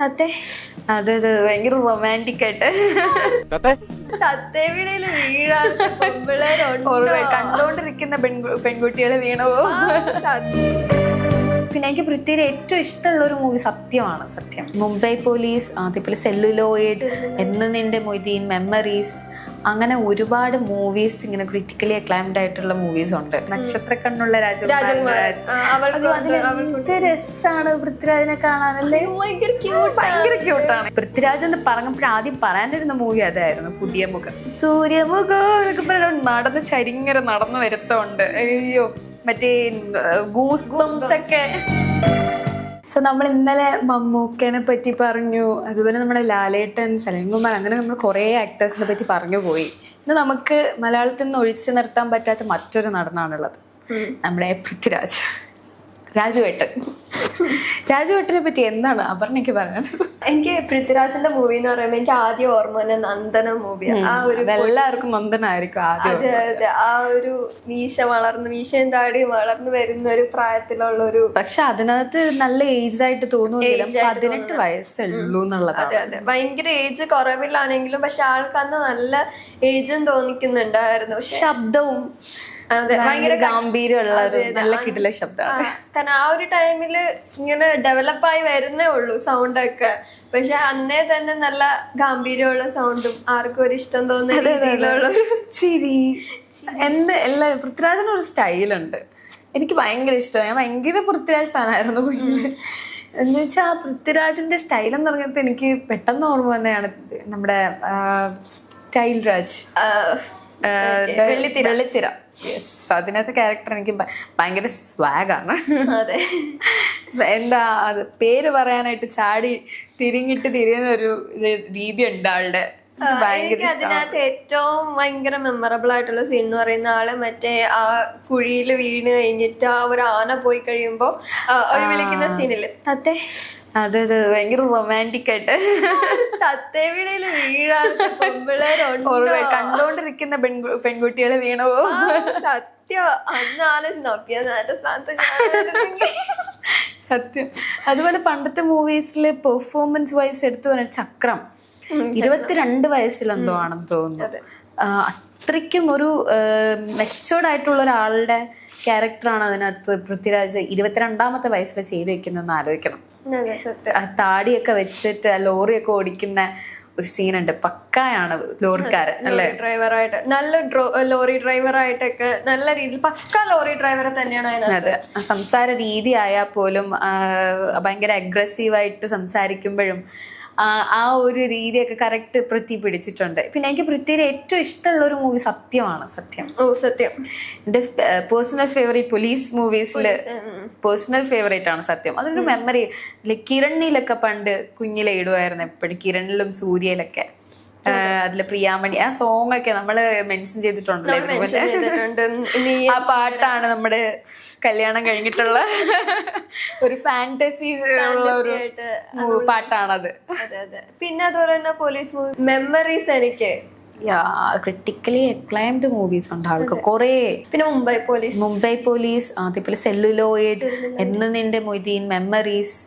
തത്തേ. അതെ അതെ ഭയങ്കര റൊമാന്റിക് ആയിട്ട്. തത്തേ. വീണയിൽ? ഓർമ്മ കണ്ടോണ്ടിരിക്കുന്ന പെൺകു പെൺകുട്ടികൾ വീണു പിന്നെ എനിക്ക് പൃഥ്വിയിൽ ഏറ്റവും ഇഷ്ടമുള്ള ഒരു മൂവി സത്യമാണ് സത്യം. മുംബൈ പോലീസ് അതേപോലെ സെല്ലുലോയിഡ് എന്ന് നിന്റെ മൊയ്തീൻ മെമ്മറീസ് അങ്ങനെ ഒരുപാട് മൂവീസ് ഇങ്ങനെ ക്രിട്ടിക്കലി അക്ലൈംഡ് ആയിട്ടുള്ള മൂവീസ് ഉണ്ട്. നക്ഷത്ര കണ്ണുള്ള രാജകുമാരൻ രസാണ് പൃഥ്വിരാജിനെ കാണാനല്ലേ ഭയങ്കര ക്യൂട്ടാണ് പൃഥ്വിരാജ് എന്ന് പറഞ്ഞപ്പോഴും ആദ്യം പറയാനിരുന്ന മൂവി അതായിരുന്നു പുതിയ മുഖം. സൂര്യമുഖം എന്നൊക്കെ പറഞ്ഞ നടന്ന് ശരിങ്ങനെ നടന്നു വരുത്തോണ്ട് അയ്യോ മറ്റേ ഗൂസ് ഗൂസ് ഒക്കെ. സോ നമ്മൾ ഇന്നലെ മമ്മൂക്കനെ പറ്റി പറഞ്ഞു അതുപോലെ നമ്മുടെ ലാലേട്ടൻ സലീംകുമാർ അങ്ങനെ നമ്മൾ കുറേ ആക്ടേഴ്സിനെ പറ്റി പറഞ്ഞു പോയി. ഇന്ന് നമുക്ക് മലയാളത്തിൽ നിന്ന് ഒഴിച്ചു നിർത്താൻ പറ്റാത്ത മറ്റൊരു നടനാണുള്ളത്. നമ്മുടെ പൃഥ്വിരാജ്. രാജുവേട്ടൻ. രാജുവേട്ടനെ പറ്റി എന്താണ് അപർണയ്ക്ക് പറയാൻ? എനിക്ക് പൃഥ്വിരാജിന്റെ മൂവി എന്ന് പറയുമ്പോ എനിക്ക് ആദ്യ ഓർമ്മ തന്നെ നന്ദന മൂവിയാണ് ആ. ഒരു എല്ലാവർക്കും നന്ദനായിരിക്കും അതെ അതെ. ആ ഒരു മീശ വളർന്ന് മീശയും താടിയും വളർന്നു വരുന്ന ഒരു പ്രായത്തിലുള്ള ഒരു പക്ഷെ അതിനകത്ത് നല്ല ഏജ്ഡ് ആയിട്ട് തോന്നുന്നില്ല. പതിനെട്ട് വയസ്സുള്ളൂ എന്നുള്ളത് അതെ അതെ. ഭയങ്കര ഏജ് കുറവിലാണെങ്കിലും പക്ഷെ ആൾക്കന്ന് നല്ല ഏജും തോന്നിക്കുന്നുണ്ടായിരുന്നു. ശബ്ദവും ഭയങ്കര ഗാംഭീര്യമുള്ള ഒരു നല്ല കിടില ശബ്ദമാണ്. കാരണം ആ ഒരു ടൈമിൽ ഇങ്ങനെ ഡെവലപ്പായി വരുന്നേ ഉള്ളൂ സൗണ്ട് ഒക്കെ പക്ഷെ അന്നേ തന്നെ നല്ല ഗാംഭീര്യമുള്ള സൗണ്ടും ആർക്കും ഒരു ഇഷ്ടം തോന്നുന്ന ചിരി. എന്ത് എല്ലാ പൃഥ്വിരാജിന് ഒരു സ്റ്റൈലുണ്ട്. എനിക്ക് ഭയങ്കര ഇഷ്ടമാണ്. ഞാൻ ഭയങ്കര പൃഥ്വിരാജ് ഫാനായിരുന്നു എന്ന് വെച്ചാൽ ആ പൃഥ്വിരാജിന്റെ സ്റ്റൈൽ എന്ന് പറഞ്ഞപ്പോൾ എനിക്ക് പെട്ടെന്ന് ഓർമ്മ വന്നതാണ് നമ്മുടെ സ്റ്റൈൽ രാജ്? വെള്ളിത്തിര. യെസ് അതിനകത്തെ ക്യാരക്ടർ എനിക്ക് ഭയങ്കര സ്വാഗാണ് അതെ. എന്താ അത് പേര് പറയാനായിട്ട് ചാടി തിരിഞ്ഞിട്ട് തിരിയുന്ന ഒരു രീതി ഉണ്ട് ആളുടെ. എനിക്ക് അതിനകത്ത് ഏറ്റവും ഭയങ്കര മെമ്മറബിൾ ആയിട്ടുള്ള സീൻ എന്ന് പറയുന്ന ആൾ മറ്റേ ആ കുഴിയിൽ വീണ് കഴിഞ്ഞിട്ട് ആ ഒരു ആന പോയി കഴിയുമ്പോ അവർ ഒരു വിളിക്കുന്ന സീനിൽ തത്തെ. അതെ അതെ ഭയങ്കര റൊമാന്റിക് ആയിട്ട്. തത്തേ വിളിയിൽ വീഴാ പെമ്പിള്ളേരുണ്ടോ? ഓർമ്മ കണ്ടോണ്ടിരിക്കുന്ന പെൺകു പെൺകുട്ടികൾ വീണു സത്യം. അന്ന് ആലോചിച്ച് നോക്കിയ നേരത്തെ സ്ഥാനത്ത് സത്യം. അതുപോലെ പണ്ടത്തെ മൂവീസിൽ പെർഫോമൻസ് വൈസ് എടുത്തു പറഞ്ഞ ചക്രം. ഇരുപത്തിരണ്ട് വയസ്സിലെന്തോ ആണെന്ന് തോന്നുന്നു. അത്രയ്ക്കും ഒരു മെച്ചോർഡ് ആയിട്ടുള്ള ഒരാളുടെ ക്യാരക്ടറാണ് അതിനകത്ത് പൃഥ്വിരാജ് ഇരുപത്തിരണ്ടാമത്തെ വയസ്സിൽ ചെയ്ത് വെക്കുന്നതെന്ന് ആലോചിക്കണം. ആ താടിയൊക്കെ വെച്ചിട്ട് ആ ലോറിയൊക്കെ ഓടിക്കുന്ന ഒരു സീനുണ്ട് പക്കായാണ് ലോറിക്കാരൻ അല്ലേ? ഡ്രൈവറായിട്ട് നല്ല ലോറി ഡ്രൈവറായിട്ടൊക്കെ നല്ല രീതിയിൽ പക്ക ലോറി ഡ്രൈവറെ തന്നെയാണ് അതെ. ആ സംസാര രീതി ആയാൽ പോലും ഭയങ്കര അഗ്രസീവായിട്ട് സംസാരിക്കുമ്പോഴും ആ ഒരു രീതിയൊക്കെ കറക്റ്റ് പൃഥ്വി പിടിച്ചിട്ടുണ്ട്. പിന്നെ എനിക്ക് പൃഥ്വിയുടെ ഏറ്റവും ഇഷ്ടമുള്ള ഒരു മൂവി സത്യമാണ് സത്യം. ഓ സത്യം. എന്റെ പേഴ്സണൽ ഫേവറേറ്റ് പോലീസ് മൂവീസിൽ ഉം. പേഴ്സണൽ ഫേവറേറ്റ് ആണ് സത്യം. അതൊരു മെമ്മറി ലൈക് കിരണിലൊക്കെ പണ്ട് കുഞ്ഞിലെ ഇടുമായിരുന്നു എപ്പോഴും കിരണിലും സൂര്യയിലൊക്കെ. അതിൽ പ്രിയാമണി ആ സോങ് ഒക്കെ നമ്മൾ മെൻഷൻ ചെയ്തിട്ടുണ്ടല്ലോ ആ പാട്ടാണ് നമ്മുടെ കല്യാണം കഴിഞ്ഞിട്ടുള്ള ഒരു ഫാന്റസി ഉള്ള ഒരു പാട്ടാണത്. പിന്നെ അതുപോലെ തന്നെ പോലീസ് മൂവി മെമ്മറീസ് എനിക്ക്. ക്രിട്ടിക്കലി അക്ലൈംഡ് മൂവീസ് ഉണ്ട് ആൾക്ക്. കുറേ. പിന്നെ മുംബൈ പോലീസ് മുംബൈ പോലീസ് അതേപോലെ സെല്ലുലോയിഡ് എന്ന് നിന്റെ മൊയ്തീൻ മെമ്മറീസ്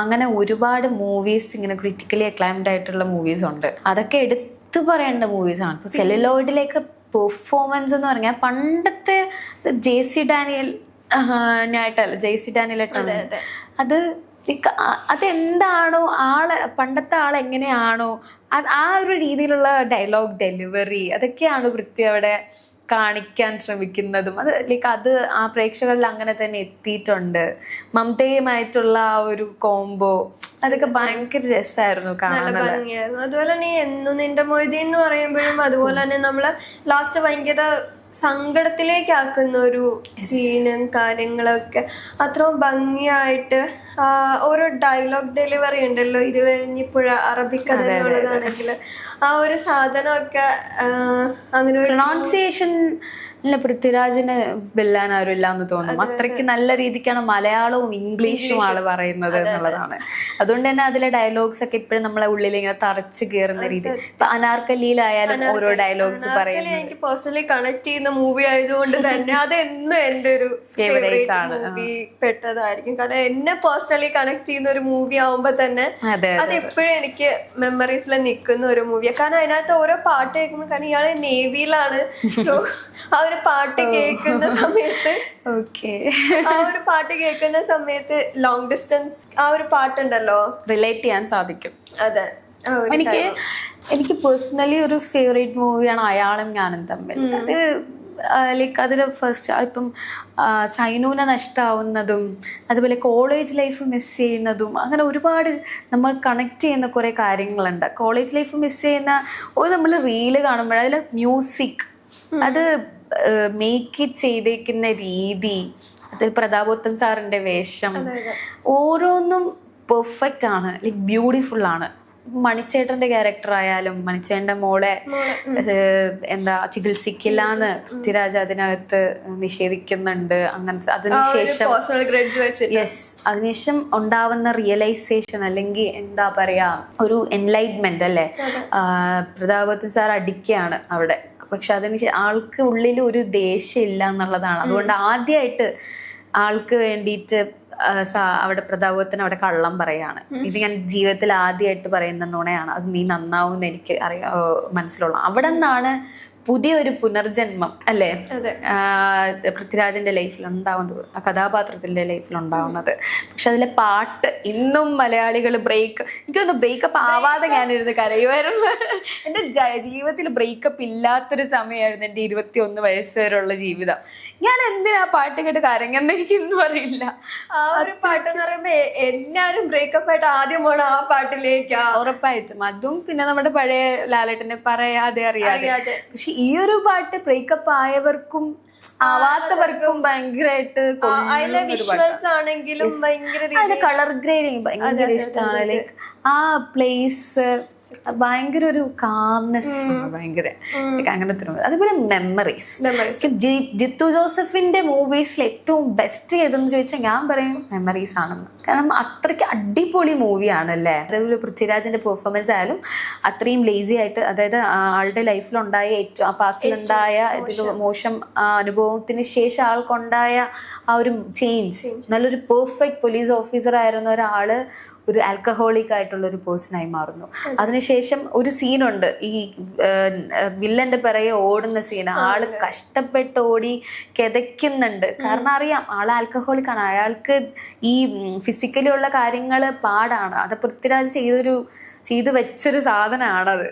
അങ്ങനെ ഒരുപാട് മൂവീസ് ഇങ്ങനെ ക്രിട്ടിക്കലി അക്ലൈംഡ് ആയിട്ടുള്ള മൂവീസ് ഉണ്ട്. അതൊക്കെ എടുത്തു പറയേണ്ട മൂവീസ് ആണ്. സെലിലോയിഡിലേക്ക് പെർഫോമൻസ് എന്ന് പറഞ്ഞാൽ പണ്ടത്തെ ജെ സി ഡാനിയൽ ആയിട്ടല്ല ജെ സി ഡാനിയൽ അത് അതെന്താണോ ആൾ പണ്ടത്തെ ആൾ എങ്ങനെയാണോ ആ ഒരു രീതിയിലുള്ള ഡയലോഗ് ഡെലിവറി അതൊക്കെയാണ് വൃത്തി അവിടെ കാണിക്കാൻ ശ്രമിക്കുന്നതും അത് ലൈക്ക് അത് ആ പ്രേക്ഷകരിൽ അങ്ങനെ തന്നെ എത്തിയിട്ടുണ്ട്. മമതയുമായിട്ടുള്ള ആ ഒരു കോംബോ അതൊക്കെ ഭയങ്കര രസമായിരുന്നു ഭംഗിയായിരുന്നു. അതുപോലെ തന്നെ എന്നും എന്നു നിന്റെ മൊയ്തി എന്ന് പറയുമ്പോഴും അതുപോലെ തന്നെ നമ്മൾ ലാസ്റ്റ് ഭയങ്കര സങ്കടത്തിലേക്ക് ആക്കുന്ന ഒരു സീനും കാര്യങ്ങളൊക്കെ അത്രയും ഭംഗിയായിട്ട് ഓരോ ഡയലോഗ് ഡെലിവറി ഉണ്ടല്ലോ ഇരുവരിഞ്ഞിപ്പുഴ അറബിക്കഥ എന്നുള്ളതാണെങ്കിൽ ആ ഒരു സാധനമൊക്കെ അങ്ങനെ പ്രൊണൗൺസിയേഷൻ പൃഥ്വിരാജിന് വെല്ലാൻ ആരും ഇല്ല എന്ന് തോന്നും അത്രയ്ക്ക് നല്ല രീതിക്കാണ് മലയാളവും ഇംഗ്ലീഷും ആൾ പറയുന്നത് എന്നുള്ളതാണ്. അതുകൊണ്ട് തന്നെ അതിലെ ഡയലോഗ്സ് ഒക്കെ ഇപ്പോഴും നമ്മളെ ഉള്ളിൽ ഇങ്ങനെ തറച്ച് കയറുന്ന രീതി. ഇപ്പൊ അനാർക്കലിയിലായാലും ഓരോ ഡയലോഗ്സ് പറയുന്നത്. എനിക്ക് പേഴ്സണലി കണക്ട് ചെയ്യുന്ന മൂവി ആയതുകൊണ്ട് തന്നെ അത് എന്നും എന്റെ ഒരു ഫേവറേറ്റ് ആണ്. പെട്ടതായിരിക്കും. കാരണം എന്നെ പേഴ്സണലി കണക്ട് ചെയ്യുന്ന ഒരു മൂവി ആവുമ്പോ തന്നെ അതെപ്പോഴും അത് എപ്പോഴും എനിക്ക് മെമ്മറീസിൽ നിൽക്കുന്ന ഒരു മൂവിയാണ് കാരണം അതിനകത്ത് ഓരോ പാട്ട് കേൾക്കുമ്പോൾ കാരണം ഇയാൾ നേവിയിലാണ്. ആ ഒരു പാട്ട് കേൾക്കുന്ന സമയത്ത് ഓക്കെ. ആ ഒരു പാട്ട് കേൾക്കുന്ന സമയത്ത് ലോങ് ഡിസ്റ്റൻസ് ആ ഒരു പാട്ടുണ്ടല്ലോ. റിലേറ്റ് ചെയ്യാൻ സാധിക്കും. അതെ. എനിക്ക് എനിക്ക് പേഴ്സണലി ഒരു ഫേവറേറ്റ് മൂവിയാണ് അയാളും ഞാനും തമ്മിൽ. അത് ലൈക്ക് അതിൽ ഫസ്റ്റ് ഇപ്പം സൈനൂന നഷ്ടമാവുന്നതും അതുപോലെ കോളേജ് ലൈഫ് മിസ് ചെയ്യുന്നതും അങ്ങനെ ഒരുപാട് നമ്മൾ കണക്ട് ചെയ്യുന്ന കുറേ കാര്യങ്ങളുണ്ട്. കോളേജ് ലൈഫ് മിസ് ചെയ്യുന്ന ഒരു നമ്മൾ റീൽ കാണുമ്പോൾ അതിൽ മ്യൂസിക് അത് മേക്ക് ഇറ്റ് ചെയ്തേക്കുന്ന രീതി അതിൽ പ്രതാപോത്തൻ സാറിന്റെ വേഷം ഓരോന്നും പെർഫെക്റ്റ് ആണ് ലൈക്ക് ബ്യൂട്ടിഫുൾ ആണ്. മണിച്ചേട്ടന്റെ ക്യാരക്ടർ ആയാലും മണിച്ചേട്ടന്റെ മോളെ എന്താ ചികിത്സിക്കില്ല എന്ന് പൃഥ്വിരാജ് അതിനകത്ത് നിഷേധിക്കുന്നുണ്ട്. അങ്ങനത്തെ അതിനുശേഷം യെസ് അതിനുശേഷം ഉണ്ടാവുന്ന റിയലൈസേഷൻ അല്ലെങ്കിൽ എന്താ പറയാ ഒരു എൻലൈറ്റ്മെന്റ് അല്ലേ? പ്രതാപത്ത് സാർ അടിക്കുകയാണ് അവിടെ. പക്ഷെ അതിന് ആൾക്ക് ഉള്ളിൽ ഒരു ദേഷ്യം ഇല്ല എന്നുള്ളതാണ്. അതുകൊണ്ട് ആദ്യമായിട്ട് ആൾക്ക് വേണ്ടിയിട്ട് അവിടെ പ്രതാപത്തിന് അവിടെ കള്ളം പറയാണ്. ഇത് ഞാൻ ജീവിതത്തിൽ ആദ്യമായിട്ട് പറയുന്ന നുണയാണ്. അത് നീ നന്നാവും എന്ന് എനിക്ക് അറിയാ മനസ്സിലുള്ള. അവിടെ നിന്നാണ് പുതിയൊരു പുനർജന്മം അല്ലേ? പൃഥ്വിരാജിന്റെ ലൈഫിൽ ഉണ്ടാവുന്നത് ആ കഥാപാത്രത്തിന്റെ ലൈഫിൽ ഉണ്ടാവുന്നത്. പക്ഷെ അതിലെ പാട്ട് ഇന്നും മലയാളികൾ ബ്രേക്ക് എനിക്കൊന്ന് ബ്രേക്കപ്പ് ആവാതെ ഞാനിരുന്ന് കരയുമായിരുന്നു. എന്റെ ജ- ജീവിതത്തിൽ ബ്രേക്കപ്പ് ഇല്ലാത്തൊരു സമയമായിരുന്നു എന്റെ ഇരുപത്തി ഒന്ന് വയസ്സ് വരെയുള്ള ജീവിതം. ഞാൻ എന്തിനാ പാട്ട് കേട്ട് കരങ്ങുന്ന എനിക്ക് ഇന്നും അറിയില്ല. ആ ഒരു പാട്ട് എന്ന് പറയുമ്പോ എല്ലാരും ബ്രേക്കപ്പ് ആയിട്ട് ആദ്യം പോണ ആ പാട്ടിലേക്കാ ഉറപ്പായിട്ടും. അതും പിന്നെ നമ്മുടെ പഴയ ലാലേട്ടനെ പറയാതെ അറിയാതെ. പക്ഷെ ഈ ഒരു പാട്ട് ബ്രേക്കപ്പ് ആയവർക്കും ആവാത്തവർക്കും ഭയങ്കരമായിട്ട് ആണെങ്കിലും കളർ ഗ്രേഡിങ് ഭയങ്കര ഇഷ്ടമാണ്. ലൈക്ക് ആ പ്ലേസ് ഭയങ്കര ഒരു കാംനെസ് ഭയങ്കര അങ്ങനെ അങ്ങനത്തെ ഒരു അതുപോലെ മെമ്മറീസ് ജിത്തു ജോസഫിന്റെ മൂവീസിൽ ഏറ്റവും ബെസ്റ്റ് ഏതെന്ന് ചോദിച്ചാൽ ഞാൻ പറയും മെമ്മറീസ് ആണെന്ന്. കാരണം അത്രയ്ക്ക് അടിപൊളി മൂവിയാണ് അല്ലേ അതേപോലെ പൃഥ്വിരാജിന്റെ പെർഫോമൻസ് ആയാലും അത്രയും ലേസി ആയിട്ട് അതായത് ആളുടെ ലൈഫിലുണ്ടായ ഏറ്റവും ആ പാസ്റ്റിലുണ്ടായ ഇതിൽ മോശം. അനുഭവത്തിന് ശേഷം ആൾക്കുണ്ടായ ആ ഒരു ചേഞ്ച് നല്ലൊരു പെർഫെക്റ്റ് പോലീസ് ഓഫീസർ ആയിരുന്ന ഒരാൾ ഒരു ആൽക്കഹോളിക് ആയിട്ടുള്ള ഒരു പേഴ്സണായി മാറുന്നു. അതിനുശേഷം ഒരു സീനുണ്ട് ഈ വില്ലന്റെ പിറകെ ഓടുന്ന സീൻ ആൾ കഷ്ടപ്പെട്ട് ഓടി കിതയ്ക്കുന്നുണ്ട്. കാരണം അറിയാം ആൾ ആൽക്കഹോളിക് ആണ്. അയാൾക്ക് ഈ ഫിസിക്കലി ഉള്ള കാര്യങ്ങൾ പാടാണ്. അത് പൃഥ്വിരാജ് ചെയ്തൊരു ചെയ്തു വെച്ചൊരു സാധനമാണത്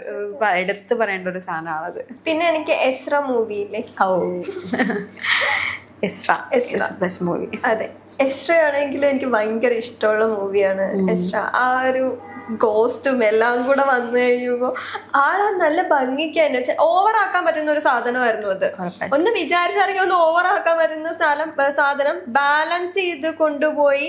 എടുത്തു പറയേണ്ട ഒരു സാധനമാണത് പിന്നെ എനിക്ക് എസ്ര മൂവിയില്ലേ ഓ എസ്ര. ബെസ്റ്റ് മൂവി അതെ. എസ്ര ആണെങ്കിലും എനിക്ക് ഭയങ്കര ഇഷ്ടമുള്ള മൂവിയാണ് എക്സ്ട്ര ആ ഒരു ഗോസ്റ്റും എല്ലാം കൂടെ വന്നു കഴിയുമ്പോ ആളാ നല്ല ഭംഗിക്ക് തന്നെ ഓവർ ആക്കാൻ പറ്റുന്ന ഒരു സാധനമായിരുന്നു അത്. ഒന്ന് വിചാരിച്ചിറങ്ങി ഒന്ന് ഓവർ ആക്കാൻ പറ്റുന്ന സ്ഥലം സാധനം ബാലൻസ് ചെയ്ത് കൊണ്ടുപോയി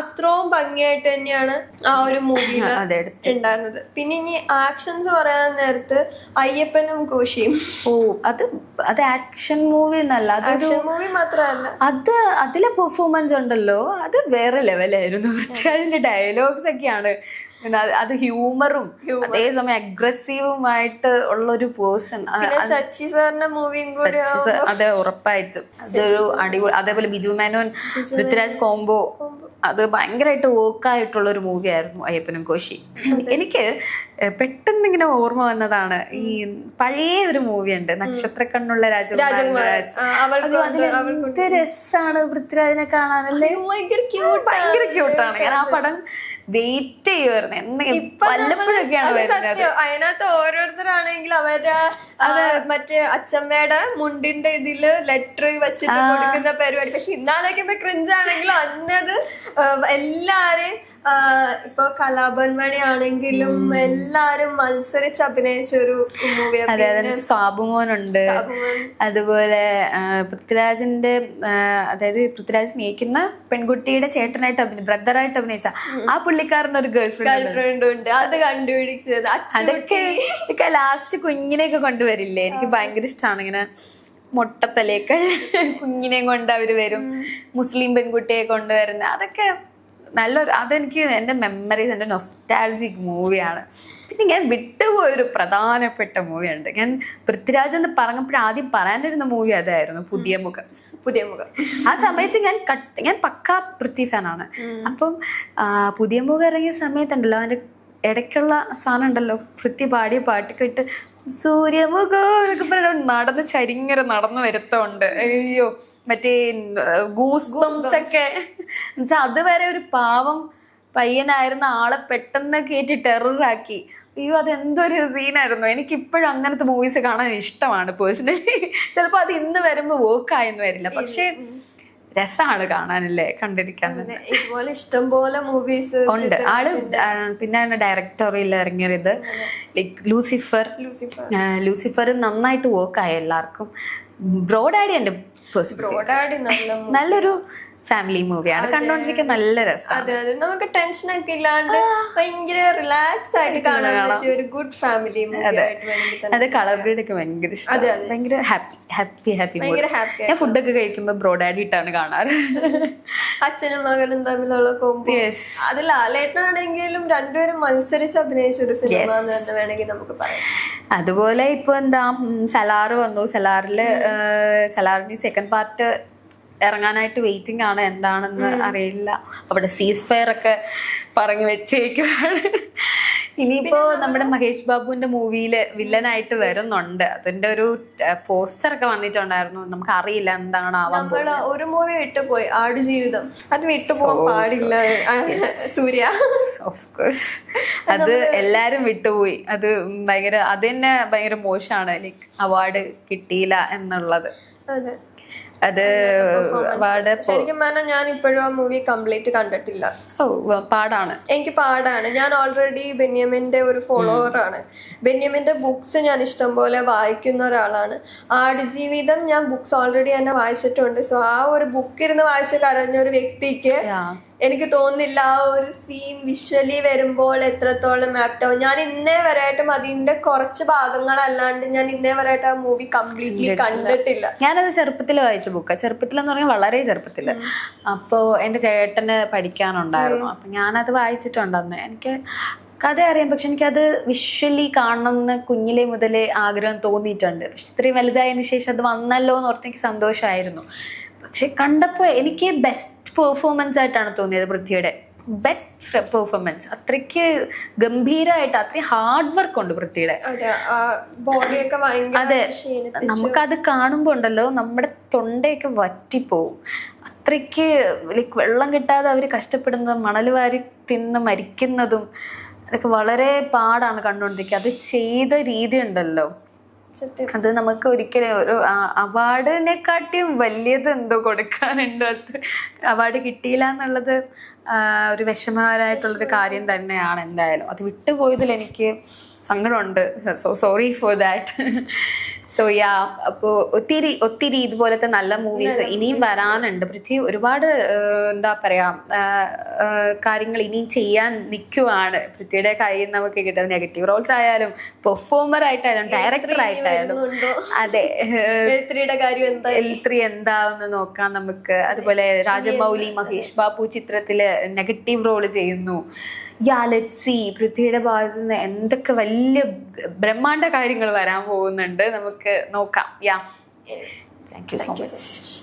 അത്രയും ഭംഗിയായിട്ട് തന്നെയാണ് ആ ഒരു മൂവിയിൽ ഉണ്ടായിരുന്നത്. പിന്നെ ഇനി ആക്ഷൻസ് പറയാൻ നേരത്ത് അയ്യപ്പനും കോശിയും. ഓ അത് അത് ആക്ഷൻ മൂവി എന്നല്ല അതൊരു മൂവി മാത്രമല്ല. അത് അതിലെ പെർഫോമൻസ് ഉണ്ടല്ലോ അത് വേറെ ലെവലായിരുന്നു അതിന്റെ ഡയലോഗ്സ് ഒക്കെയാണ്. അത് അത് ഹ്യൂമറും അതേസമയം അഗ്രസീവുമായിട്ട് ഉള്ള ഒരു പേഴ്സൺ സച്ചി സാറിന്റെ മൂവിയും കൂടി അതെ ഉറപ്പായിട്ടും. അതൊരു അടിപൊളി അതേപോലെ ബിജു മേനോൻ പൃഥ്വിരാജ് കോംബോ അത് ഭയങ്കരമായിട്ട് വർക്കായിട്ടുള്ള ഒരു മൂവിയായിരുന്നു അയ്യപ്പനും കോശി. എനിക്ക് പെട്ടെന്ന് ഇങ്ങനെ ഓർമ്മ വന്നതാണ് ഈ പഴയ ഒരു മൂവി ഉണ്ട് നക്ഷത്രക്കണ്ണുള്ള രാജകുമാരൻ രാജ്. ആ, അവൾക്ക് അതിൽ എന്ത് രസാണ് പൃഥ്വിരാജിനെ കാണാനല്ലേ ഭയങ്കര ക്യൂട്ടാണ് ഞാൻ ആ പടം വെയിറ്റ് ചെയ്യുമായിരുന്നു എന്തെങ്കിലും വല്ലപ്പോഴൊക്കെയാണ് വരുന്നത്? അതിനകത്ത് ഓരോരുത്തരാണെങ്കിൽ അവരുടെ അത് മറ്റേ അച്ഛമ്മയുടെ മുണ്ടിന്റെ ഇതിൽ ലെറ്റർ വെച്ചിട്ട് കൊടുക്കുന്ന പരിപാടി. പക്ഷെ ഇന്നാലേക്കുമ്പോ ക്രിഞ്ചാണെങ്കിലും അന്നത് എല്ലാരെയും ഇപ്പൊ കലാഭൻ മണി ആണെങ്കിലും എല്ലാരും മത്സരിച്ച് അഭിനയിച്ച ഒരു മൂവിയാണ് അതെ മോൻ ഉണ്ട് അതുപോലെ പൃഥ്വിരാജിന്റെ അതായത് പൃഥ്വിരാജ് സ്നേഹിക്കുന്ന പെൺകുട്ടിയുടെ ചേട്ടനായിട്ട് അഭിനയി ബ്രദറായിട്ട് അഭിനയിച്ച ആ പുള്ളിക്കാരന്റെ ഒരു ഗേൾ ഫ്രണ്ട് ഉണ്ട്. അത് കണ്ടുപിടിച്ചത്. അതൊക്കെ ഒക്കെ ലാസ്റ്റ് കുഞ്ഞിനെയൊക്കെ കൊണ്ടുവരില്ലേ? എനിക്ക് ഭയങ്കര ഇഷ്ടമാണ് ഇങ്ങനെ മുട്ടത്തലേക്കൾ കുഞ്ഞിനെയും കൊണ്ട് അവർ വരും. മുസ്ലിം പെൺകുട്ടിയെ കൊണ്ടുവരുന്ന അതൊക്കെ നല്ലൊരു അതെനിക്ക് എന്റെ മെമ്മറീസ് എന്റെ നൊസ്റ്റാൾജിക് മൂവിയാണ് പിന്നെ ഞാൻ വിട്ടുപോയൊരു പ്രധാനപ്പെട്ട മൂവിയുണ്ട് ഞാൻ പൃഥ്വിരാജ് എന്ന് പറഞ്ഞപ്പോൾ ആദ്യം പറയാനിരുന്ന മൂവി അതായിരുന്നു പുതിയ മുഖം. പുതിയ മുഖം. ആ സമയത്ത് ഞാൻ കട്ട് ഞാൻ പക്കാ പൃഥ്വി ഫാനാണ് അപ്പം പുതിയ മുഖം ഇറങ്ങിയ സമയത്തുണ്ടല്ലോ അതിന്റെ ഇടയ്ക്കുള്ള സാധനം ഉണ്ടല്ലോ പൃഥ്വി പാടിയ പാട്ടൊക്കെ ഇട്ട് സൂര്യമുഖം എന്നൊക്കെ പറഞ്ഞ നടന്ന് ചരിങ്ങര നടന്നു വരുത്തോണ്ട് അയ്യോ മറ്റേ ഗൂസ് ബംസ് ഒക്കെ. എന്നുവെച്ചാൽ അതുവരെ ഒരു പാവം പയ്യനായിരുന്ന ആളെ പെട്ടെന്ന് കയറ്റി ടെററാക്കി അയ്യോ അതെന്തൊരു സീനായിരുന്നു എനിക്കിപ്പോഴും അങ്ങനത്തെ മൂവീസ് കാണാൻ ഇഷ്ടമാണ് പേഴ്സണലി ചിലപ്പോൾ അത് ഇന്ന് വരുമ്പോൾ വർക്കായെന്ന് വരില്ല. പക്ഷേ രസമാണ് കാണാനല്ലേ കണ്ടിരിക്കാൻ ഇതുപോലെ ഇഷ്ടം പോലെ മൂവീസ് ഉണ്ട് ആൾ പിന്നെ ഡയറക്ടറിൽ ഇറങ്ങിയത്. ലൈക്ക് ലൂസിഫർ ലൂസിഫർ ലൂസിഫർ നന്നായിട്ട് വർക്കായ എല്ലാവർക്കും. ബ്രോഡാഡി എന്റെ നല്ലൊരു ഫാമിലി മൂവിയാണ് കണ്ടോണ്ടിരിക്കാൻ നല്ല രസം അതെ അതെ. നമുക്ക് ടെൻഷൻ ഒക്കെ ഇല്ലാണ്ട് ഭയങ്കര റിലാക്സ് ആയിട്ട് കാണാൻ പറ്റിയ ഒരു ഗുഡ് ഫാമിലി അതെ. അത് കളർ ഗ്രേഡ് ഒക്കെ ഭയങ്കര ഇഷ്ടം. ഭയങ്കര ഹാപ്പി ഹാപ്പി ഹാപ്പി ഞാൻ ഫുഡൊക്കെ കഴിക്കുമ്പോൾ ബ്രോഡാഡി ഇട്ടാണ് കാണാറ്. അച്ഛനും മകനും തമ്മിലുള്ള കോമ്പോ അത് ലാലേട്ടനാണെങ്കിലും രണ്ടുപേരും മത്സരിച്ച് അഭിനയിച്ച ഒരു സിനിമ എന്ന് വേണമെങ്കിൽ നമുക്ക് പറയാം. അതുപോലെ ഇപ്പൊ എന്താ സലാർ സലാറ് വന്നു. സലാറിൽ സലാറിന് സെക്കൻഡ് പാർട്ട് ഇറങ്ങാനായിട്ട് വെയിറ്റിംഗ് ആണ് എന്താണെന്ന് അറിയില്ല. അവിടെ സീസ് ഫയർ ഒക്കെ പറഞ്ഞു വെച്ചേക്കാണ് ഇനിയിപ്പോ നമ്മുടെ മഹേഷ് ബാബുവിന്റെ മൂവിയിൽ വില്ലനായിട്ട് വരുന്നുണ്ട്. അതിന്റെ ഒരു പോസ്റ്റർ ഒക്കെ വന്നിട്ടുണ്ടായിരുന്നു. നമുക്ക് അറിയില്ല എന്താണ് നമ്മൾ ഒരു മൂവി വിട്ടുപോയി ആടുജീവിതം അത് വിട്ടുപോകാൻ പാടില്ല. സൂര്യ. ഓഫ് കോഴ്സ് അത് എല്ലാരും വിട്ടുപോയി അത് ഭയങ്കര അത് തന്നെ ഭയങ്കര മോശമാണ്. ലൈക്ക് അവാർഡ് കിട്ടിയില്ല എന്നുള്ളത്. അതെ. അത് ശരിക്കും പറഞ്ഞാൽ ഞാൻ ഇപ്പോഴും ആ മൂവി കംപ്ലീറ്റ് കണ്ടിട്ടില്ല. ഓ പാടാണ്. എനിക്ക് പാടാണ്. ഞാൻ ഓൾറെഡി ബെന്യാമിന്റെ ഒരു ഫോളോവർ ആണ്. ബെന്യാമിന്റെ ബുക്സ് ഞാൻ ഇഷ്ടം പോലെ വായിക്കുന്ന ഒരാളാണ്. ആടുജീവിതം ഞാൻ ബുക്സ് ഓൾറെഡി തന്നെ വായിച്ചിട്ടുണ്ട്. സോ ആ ഒരു ബുക്ക് ഇരുന്ന് വായിച്ച് കരഞ്ഞ ഒരു വ്യക്തിക്ക്. എനിക്ക് തോന്നുന്നില്ല ആ ഒരു സീൻ വിഷ്വലി വരുമ്പോൾ എത്രത്തോളം ആപ്റ്റാവും ഞാൻ ഇന്നേ വരെയായിട്ടും അതിന്റെ കുറച്ച് ഭാഗങ്ങളല്ലാണ്ട് ഞാൻ ഇന്നേ വരെയായിട്ട് ആ മൂവി കംപ്ലീറ്റ്ലി കണ്ടിട്ടില്ല. ഞാനത് ചെറുപ്പത്തിൽ വായിച്ച ബുക്ക് ചെറുപ്പത്തിൽ എന്ന് പറഞ്ഞാൽ വളരെ ചെറുപ്പത്തിൽ. അപ്പോ എന്റെ ചേട്ടന് പഠിക്കാനുണ്ടായിരുന്നു. അപ്പം ഞാനത് വായിച്ചിട്ടുണ്ട് അന്ന് എനിക്ക് കഥ അറിയാം. പക്ഷെ എനിക്കത് വിഷ്വലി കാണണം എന്ന് കുഞ്ഞിലെ മുതലേ ആഗ്രഹം തോന്നിയിട്ടുണ്ട്. പക്ഷെ ഇത്രയും വലുതായതിനു ശേഷം അത് വന്നല്ലോ എന്ന് ഓർത്ത് എനിക്ക് സന്തോഷമായിരുന്നു. പക്ഷെ കണ്ടപ്പോൾ എനിക്ക് ബെസ്റ്റ് പെർഫോമൻസ് ആയിട്ടാണ് തോന്നിയത് പൃഥ്വിയുടെ. ബെസ്റ്റ് പെർഫോമൻസ് അത്രയ്ക്ക് ഗംഭീരമായിട്ട് അത്രയും ഹാർഡ് വർക്ക് ഉണ്ട് പൃഥ്വിയുടെ. അതെ നമുക്കത് കാണുമ്പോൾ ഉണ്ടല്ലോ നമ്മുടെ തൊണ്ടയൊക്കെ വറ്റിപ്പോവും. അത്രയ്ക്ക് ലൈക്ക് വെള്ളം കിട്ടാതെ അവർ കഷ്ടപ്പെടുന്നതും മണൽ വാരി തിന്ന് മരിക്കുന്നതും അതൊക്കെ വളരെ പാടാണ് കണ്ടുകൊണ്ടിരിക്കുക. അത് ചെയ്ത രീതി ഉണ്ടല്ലോ. അത് നമുക്ക് ഒരിക്കലും ഒരു അവാർഡിനെക്കാട്ടിയും വലിയത് എന്തോ കൊടുക്കാനുണ്ട് അത്. അവാർഡ് കിട്ടിയില്ല എന്നുള്ളത് ഒരു വിഷമകരമായിട്ടുള്ളൊരു കാര്യം തന്നെയാണ് എന്തായാലും. അത് വിട്ടുപോയതിൽ എനിക്ക് സങ്കടമുണ്ട്. So sorry for that so yeah അപ്പോ ഒത്തിരി ഒത്തിരി ഇതുപോലത്തെ നല്ല മൂവീസ് ഇനിയും വരാനുണ്ട്. പൃഥ്വി ഒരുപാട് എന്താ പറയാ കാര്യങ്ങൾ ഇനിയും ചെയ്യാൻ നിൽക്കുവാണ് പൃഥ്വിയുടെ കയ്യിൽ നിന്ന് നമുക്ക് കിട്ടുന്ന നെഗറ്റീവ് റോൾസ് ആയാലും പെർഫോമർ ആയിട്ടായാലും ഡയറക്ടർ ആയിട്ടായാലും അതെ കാര്യം ത്രീ എന്താന്ന് നോക്കാം നമുക്ക്. അതുപോലെ രാജമൗലി മഹേഷ് ബാബു ചിത്രത്തിൽ നെഗറ്റീവ് റോൾ ചെയ്യുന്നു. യാ ലെറ്റ് സി പൃഥ്വിയുടെ ഭാഗത്ത് നിന്ന് എന്തൊക്കെ വലിയ ബ്രഹ്മാണ്ട കാര്യങ്ങൾ വരാൻ പോകുന്നുണ്ട് നമുക്ക് നോക്കാം. Yeah thank you so much